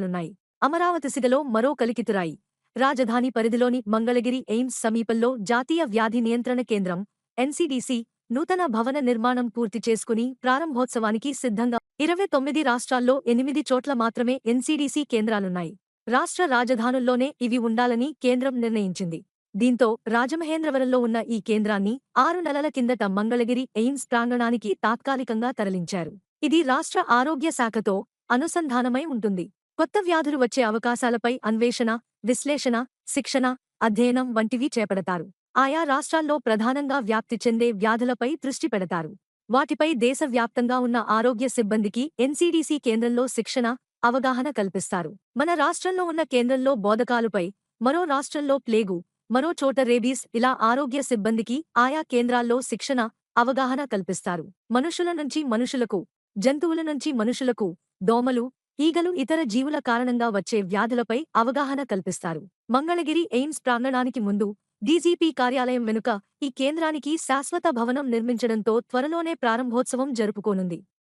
కేంద్రాలున్నాయి అమరావతి సిగలో మరో కలికితురాయి. రాజధాని పరిధిలోని మంగళగిరి ఎయిమ్స్ సమీపంలో జాతీయ వ్యాధి నియంత్రణ కేంద్రం ఎన్సీడీసీ నూతన భవన నిర్మాణం పూర్తి చేసుకుని ప్రారంభోత్సవానికి సిద్ధంగా ఇరవై తొమ్మిది రాష్ట్రాల్లో ఎనిమిది చోట్ల మాత్రమే ఎన్సీడీసీ కేంద్రాలున్నాయి. రాష్ట్ర రాజధానుల్లోనే ఇవి ఉండాలని కేంద్రం నిర్ణయించింది. దీంతో రాజమహేంద్రవరంలో ఉన్న ఈ కేంద్రాన్ని ఆరు నెలల కిందట మంగళగిరి ఎయిమ్స్ ప్రాంగణానికి తాత్కాలికంగా తరలించారు. ఇది రాష్ట్ర ఆరోగ్య శాఖతో అనుసంధానమై ఉంటుంది. కొత్త వ్యాధులు వచ్చే అవకాశాలపై అన్వేషణ విశ్లేషణ శిక్షణ అధ్యయనం వంటివి చేపడతారు. ఆయా రాష్ట్రాల్లో ప్రధానంగా వ్యాప్తి చెందే వ్యాధులపై దృష్టి పెడతారు. వాటిపై దేశవ్యాప్తంగా ఉన్న ఆరోగ్య సిబ్బందికి ఎన్సీడీసీ కేంద్రంలో శిక్షణ అవగాహన కల్పిస్తారు. మన రాష్ట్రంలో ఉన్న కేంద్రంలో బోధకాలుపై మరో రాష్ట్రంలో ప్లేగు మరో చోట రేబీస్ ఇలా ఆరోగ్య సిబ్బందికి ఆయా కేంద్రాల్లో శిక్షణ అవగాహన కల్పిస్తారు. మనుషుల నుంచి మనుషులకు జంతువుల నుంచి మనుషులకు దోమలు ఈగలు ఇతర జీవుల కారణంగా వచ్చే వ్యాధులపై అవగాహన కల్పిస్తారు. మంగళగిరి ఎయిమ్స్ ప్రాంగణానికి ముందు డీజీపీ కార్యాలయం వెనుక ఈ కేంద్రానికి శాశ్వత భవనం నిర్మించడంతో త్వరలోనే ప్రారంభోత్సవం జరుపుకోనుంది.